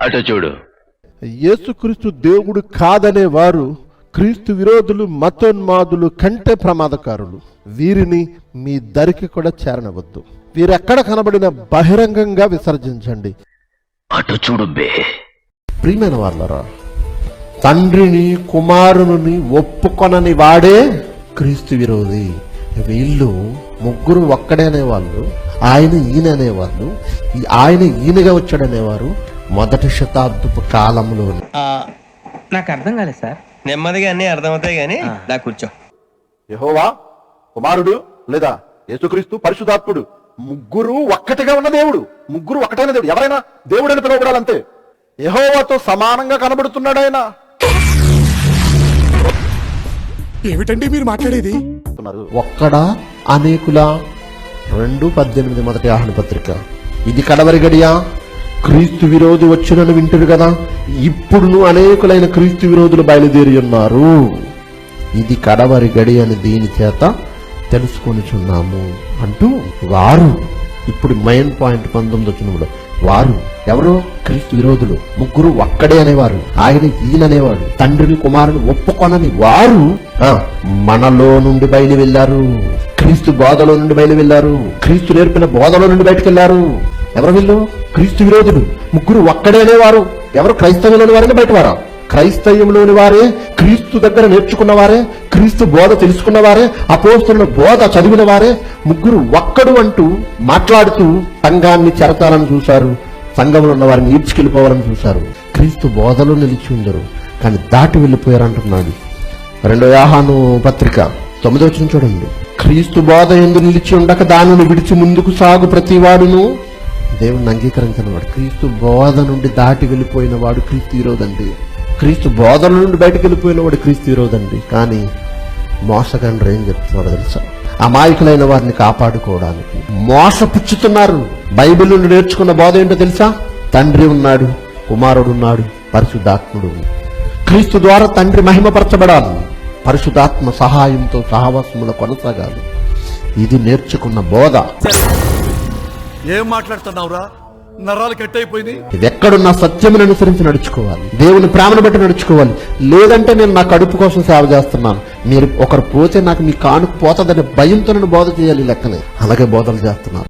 అటు చూడు. యేసుక్రీస్తు దేవుడు కాదనే వారు క్రీస్తు విరోధులు మతోన్మాదులు కంటే ప్రమాదకారులు. వీరిని మీ దరికి కూడా చేరనవద్దు వీరెక్కడ కనబడిన బహిరంగంగా విసర్జించండి. అటు చూడు బే. ప్రియమైన వాళ్ళరా తండ్రిని కుమారుని ఒప్పుకొనని వాడే క్రీస్తు విరోధి. వీళ్ళు ముగ్గురు ఒక్కడే అనేవాళ్ళు ఆయన ఈయన అనేవాళ్ళు ఆయన ఈయనగా వచ్చాడనేవారు మొదటి శతాబ్దపు కాలంలో ఆ, నాకు అర్థం కాలేదు సార్. నెమ్మదిగా అన్ని అర్థమవుతాయి గానీ దా కూర్చో. యహోవా కుమారుడు లేదా యేసుక్రీస్తు పరిశుధాత్ముడు ముగ్గురు ఒక్కటిగా ఉన్న దేవుడు ముగ్గురు ఒక్కటైన దేవుడు. ఎవరైనా దేవుడు అని పిలువబడాలంతే. యహోవాతో సమానంగా కనబడుతున్నాడు ఆయన. ఏమిటండి మీరు మాట్లాడేది? ఒక్కడా? అనేకుల? రెండు పద్దెనిమిది మొదటి ఆహ్వాన పత్రిక. ఇది కడవరి గడియా? క్రీస్తు విరోధి వచ్చినని వింటారు కదా. ఇప్పుడు అనేకులైన క్రీస్తు విరోధులు బయలుదేరి ఉన్నారు. ఇది కడవరి గడి అని దీని చేత తెలుసుకొనిచున్నాము అంటూ వారు ఇప్పుడు మెయిన్ పాయింట్ పంతొమ్మిది వచ్చినప్పుడు వారు ఎవరు? క్రీస్తు విరోధులు. ముగ్గురు ఒక్కడే అనేవారు. ఆయన ఈయన అనేవాడు తండ్రిని కుమారుని ఒప్పుకొనని వారు మనలో నుండి బయలు వెళ్ళారు. క్రీస్తు బోధలో నుండి బయలు వెళ్ళారు. క్రీస్తు నేర్పిన బోధలో నుండి బయటకు వెళ్ళారు ఎవరు వీళ్ళు? క్రీస్తు విరోధులు. ముగ్గురు ఒక్కడే అనేవారు. ఎవరు క్రైస్తవులోని వారని బయటవారా? క్రైస్తవ్యంలోని వారే క్రీస్తు దగ్గర నేర్చుకున్నవారే క్రీస్తు బోధ తెలుసుకున్నవారే అపోస్తుల బోధ చదివిన వారే ముగ్గురు ఒక్కడు అంటూ మాట్లాడుతూ సంఘాన్ని చెరతాలని చూశారు. సంఘంలో ఉన్న వారిని ఈడ్చుకెళ్ళిపోవాలని చూశారు. క్రీస్తు బోధలో నిలిచి ఉండరు కానీ దాటి వెళ్ళిపోయారు అంటున్నాడు. రెండో యాహాను పత్రిక తొమ్మిదో వచ్చిన చూడండి. క్రీస్తు బోధ ఎందు నిలిచి ఉండక దానిని విడిచి ముందుకు సాగు ప్రతివాడును. దేవుణ్ణి అంగీకరించిన వాడు. క్రీస్తు బోధ నుండి దాటి వెళ్ళిపోయిన వాడు క్రీస్తు ఈరోదండి క్రీస్తు బోధన నుండి బయటకు వెళ్ళిపోయిన వాడు క్రీస్తు ఈరోదండి కానీ మోసగండ్రు ఏం చెప్తున్నాడు తెలుసా? అమాయకులైన వారిని కాపాడుకోవడానికి. మోసపుచ్చుతున్నారు. బైబిల్ నుండి నేర్చుకున్న బోధ ఏంటో తెలుసా? తండ్రి ఉన్నాడు కుమారుడు ఉన్నాడు పరిశుద్ధాత్ముడు క్రీస్తు ద్వారా తండ్రి మహిమపరచబడాలి. పరిశుద్ధాత్మ సహాయంతో సహవాసముల కొనసాగాలి. ఇది నేర్చుకున్న బోధ. ఏం మాట్లాడుతున్నావురా? నరాలు కట్టయిపోయింది ఇది ఎక్కడున్నా సత్యమును అనుసరించి నడుచుకోవాలి. దేవుని ప్రేమను బట్టి నడుచుకోవాలి. లేదంటే నేను నా కడుపు కోసం సేవ చేస్తున్నాను. మీరు ఒకరు పోతే నాకు మీ కానుకు పోతుందనే భయంతో నేను బోధ చేయాలి లెక్కనే అలాగే బోధలు చేస్తున్నారు.